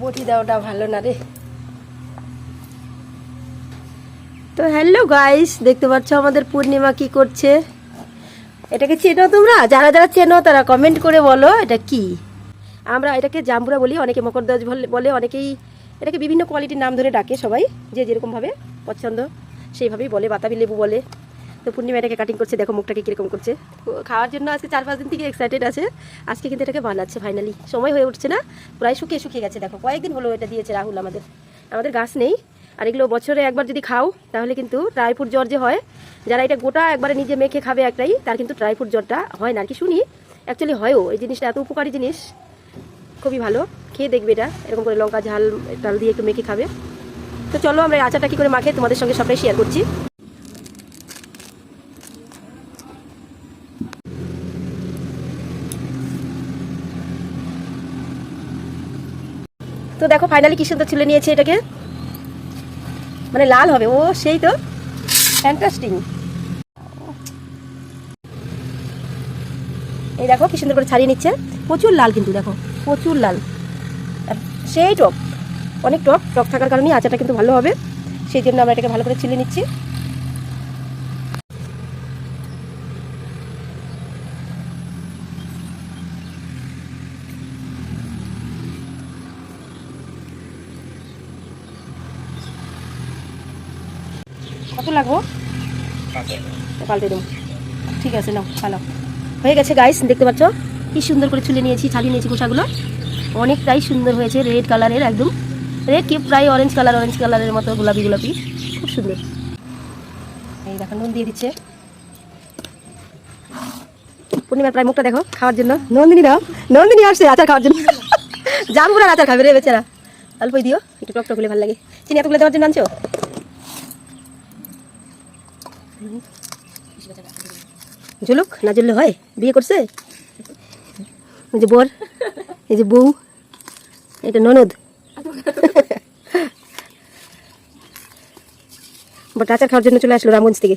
বটি দেওয়াটা ভালো না রে। তো হ্যালো গাইস, দেখতে পাচ্ছ আমাদের পূর্ণিমা কি করছে? এটাকে চেনো তোমরা? যারা যারা চেনো তারা কমেন্ট করে বলো, এটা কি? আমরা এটাকে জাম্বুরা বলি, অনেকে মকরদাজ বলে অনেকেই এটাকে বিভিন্ন কোয়ালিটির নাম ধরে ডাকে সবাই, যে যেরকমভাবে পছন্দ সেইভাবেই বলে, বাতাবি লেবু বলে। তো পূর্ণিমা এটাকে কাটিং করছে, দেখো মুখটাকে কীরকম করছে। খাওয়ার জন্য আজকে চার পাঁচ দিন থেকে এক্সাইটেড আছে। আজকে কিন্তু এটাকে বানাচ্ছে ফাইনালি সময় হয়ে উঠছে না, প্রায় শুকিয়ে শুকিয়ে গেছে, দেখো। কয়েকদিন হলো এটা দিয়েছে রাহুল আমাদের। আমাদের গাছ নেই। আর এগুলো বছরে একবার যদি খাও, তাহলে কিন্তু ড্রাই ফ্রুট জ্বর যে হয়, যারা এটা গোটা একবারে নিজে মেখে খাবে একটাই, তার কিন্তু ড্রাই ফ্রুট জ্বরটা হয় না। আর কি শুনি অ্যাকচুয়ালি হয়ও। এই জিনিসটা এত উপকারী জিনিস, খুবই ভালো। খেয়ে দেখবে এটা। এরকম করে লঙ্কা ঝাল, ডাল দিয়ে একটু মেখে খাবে। তো চলো আমরা আচারটা কী করে মাখে তোমাদের সঙ্গে সবটাই শেয়ার করছি। তো দেখো ফাইনালি কি সুন্দর ছুলে নিয়েছে এটাকে। মানে লাল হবে, ও সেই তো। ফ্যান্টাস্টিং এই দেখো, কি সুন্দর করে ছাড়িয়ে নিচ্ছে। প্রচুর লাল কিন্তু, দেখো, প্রচুর লাল। সেই টক অনেক টক টক থাকার কারণে আচারটা কিন্তু ভালো হবে। সেই জন্য আমরা এটাকে ভালো করে ছিলে নিচ্ছি। কত লাগবো? পাল্টে দেবো। ঠিক আছে নাও ভালো হয়ে গেছে গাইস দেখতে পাচ্ছ? কি সুন্দর করে চুলে নিয়েছি ছাড়িয়ে নিয়েছি খোসাগুলো। অনেকটাই সুন্দর হয়েছে রেড কালারের একদম। রেড কি প্রায় অরেঞ্জ কালার অরেঞ্জ কালারের মতো গোলাপি গোলাপি। খুব সুন্দর। এই দেখো নুন দিয়ে দিচ্ছে। পূর্ণিমার প্রায় মুখটা দেখো খাওয়ার জন্য। নন্দিনী দাও নন্দিনী আসছে আচার খাওয়ার জন্য। জামপুরার আচার খাবে রে বেচারা। অল্পই দিও একটু টক টক হলে ভালো লাগে। চিনি এতগুলো দেওয়ার জন্য আনছো? ঝুলুক না ঝুললে হয়? বিয়ে করছে? এই যে বর এই যে বউ এটা ননদ। বাট আচার খাওয়ার জন্য চলে আসলো রামগঞ্জ থেকে।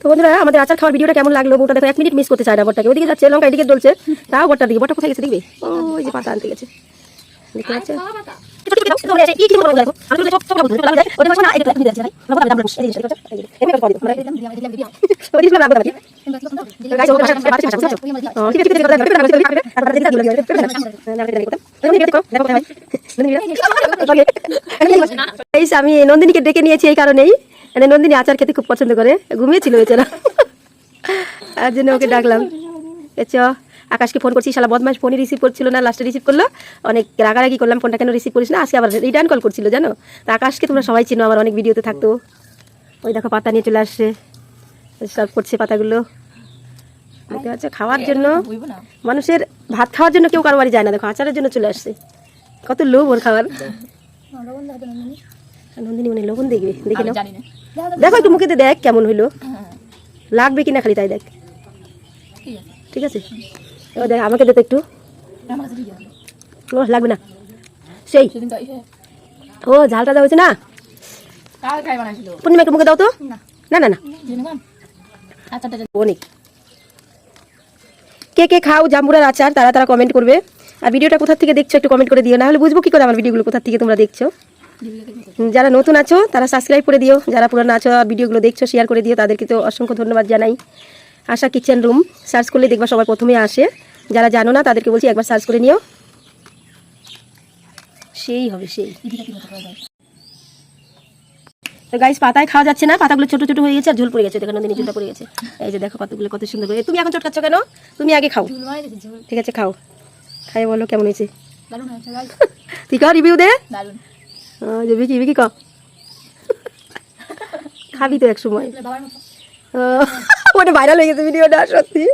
তো বন্ধুরা আমাদের আচার খাওয়ার ভিডিওটা কেমন লাগল? বউটা দেখো এক মিনিট মিস করতে চায় না বটটাকে ওদিকে যাচ্ছে লঙ্কা এদিকে চলছে তাও বটটার দিকে বটটা কোথায় গেছে দেখবে? ও ওই যে পাতা আনতে গেছে। দেখতে পাচ্ছে Guys, আমি নন্দিনীকে ডেকে নিয়েছি এই কারণেই মানে নন্দিনী আচার খেতে খুব পছন্দ করে ঘুমিয়েছিল বেচারা তার জন্য ওকে ডাকলাম চ আকাশকে ফোন করছি শালা বদমাস ফোনই রিসিভ করছিল না লাস্টে রিসিভ করল। অনেক রাগারাগি করলাম ফোনটা কেন রিসিভ করিস না? আজকে আবার রিটার্ন কল করছিল জানো? তা আকাশকে তোমরা সবাই চিনো আমার অনেক ভিডিওতে থাকতো। ওই দেখো পাতা নিয়ে চলে আসছে। সার্ভ করছে পাতাগুলো। দেখতে পাচ্ছ? খাওয়ার জন্য মানুষের ভাত খাওয়ার জন্য কেউ কারও বাড়ি যায় না দেখো আচারের জন্য চলে আসছে। কত লোভ ওর খাবার নন্দিনী মানে লবণ দেখবে দেখে নাও। দেখো একটু মুখেতে দেখ কেমন হইল। লাগবে কিনা খালি তাই দেখ। ঠিক আছে? এবার দেখ আমাকে দে একটু। ও লাগবে না। সেই। ও ঝালটা দেওয়া হয়েছে না? পূর্ণিমা একটু মুখে দাও তো। না না না। অনেক কে কে খাও জাম্বুরার আচার তারা তারা কমেন্ট করবে। আর ভিডিওটা কোথা থেকে দেখছ একটু কমেন্ট করে দিও না হলে বুঝব কি করে আমার ভিডিওগুলো কোথা থেকে তোমরা দেখছ। যারা নতুন আছো তারা সাবস্ক্রাইব করে দিও। যারা পুরানো আছো আর ভিডিওগুলো দেখছ শেয়ার করে দিও। তাদেরকে তো অসংখ্য ধন্যবাদ জানাই। আশা কিচেন রুম সার্চ করলে দেখবা সবার প্রথমে আসে। যারা জানো না তাদেরকে বলছি একবার সার্চ করে নিও। সেই হবে সেই। তো গাইস পাতায় খাওয়া যাচ্ছে না পাতাগুলো ছোট ছোট হয়ে গেছে আর ঝোল পড়ে গেছে দেখো নন্দিনী ঝোলটা পড়ে গেছে। এই যে দেখো পাতাগুলো কত সুন্দর করে। তুমি এখন চটকাচ্ছ কেন? তুমি আগে খাও। ঠিক আছে খাও। খাই বলো কেমন হয়েছে? তুই কাও রিভিউ দে। বিকি বিকি ক খাবি তো এক সময়। ওটা ভাইরাল হয়ে গেছে ভিডিওটা সত্যি।